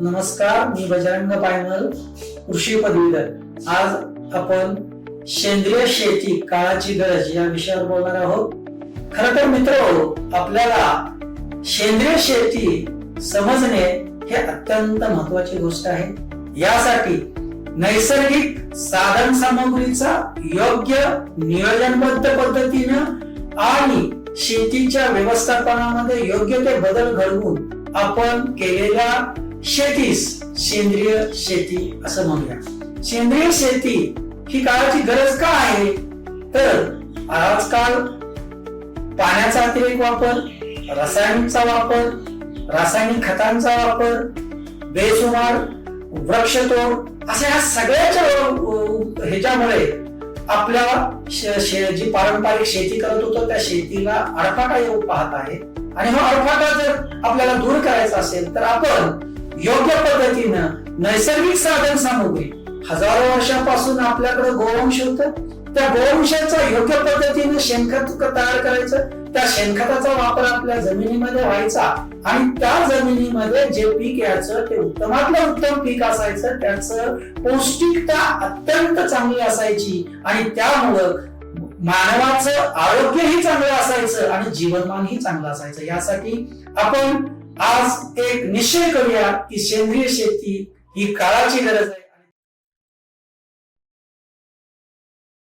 नमस्कार मी बजरंग पायमल कृषी पदवीधर. आज आपण सेंद्रिय शेती काळाची गरज या विषयावर बोलणार आहोत. खर तर मित्र आपल्याला सेंद्रिय शेती समजणे हे अत्यंत महत्वाची गोष्ट आहे. यासाठी नैसर्गिक साधन सामग्रीचा योग्य नियोजनबद्ध पद्धतीनं आणि शेतीच्या व्यवस्थापनामध्ये योग्य ते बदल घडवून आपण केलेल्या शेतीस. सेंद्रिय शेती असं म्हणूया. सेंद्रिय शेती ही काळाची गरज का आहे? तर आजकाल पाण्याचा अतिरेक वापर रासायनिकचा वापर रासायनिक खतांचा वापर बेसुमार वृक्षतोड अशा ह्या सगळ्याच्या ह्याच्यामुळे आपल्या शे- जी पारंपरिक शेती करत होतो त्या शेतीला अडफाटा येऊ पाहत आहे. आणि हा अडफाटा जर आपल्याला दूर करायचा असेल तर आपण योग्य पद्धतीनं नैसर्गिक साधन सामुग्री. हजारो वर्षापासून आपल्याकडे गोवंश होत. त्या गोवंशाचा योग्य पद्धतीने शेणखत तयार करायचं. त्या शेणखताचा वापर आपल्या जमिनीमध्ये व्हायचा आणि त्या जमिनीमध्ये जे पीक यायचं ते उत्तमातलं उत्तम पीक असायचं त्याचं पौष्टिकता अत्यंत चांगली असायची आणि त्यामुळं मानवाचं आरोग्यही चांगलं असायचं आणि जीवनमानही चांगलं असायचं. यासाठी आपण आज एक निश्चय करूया की सेंद्रिय शेती ही काळाची गरज आहे.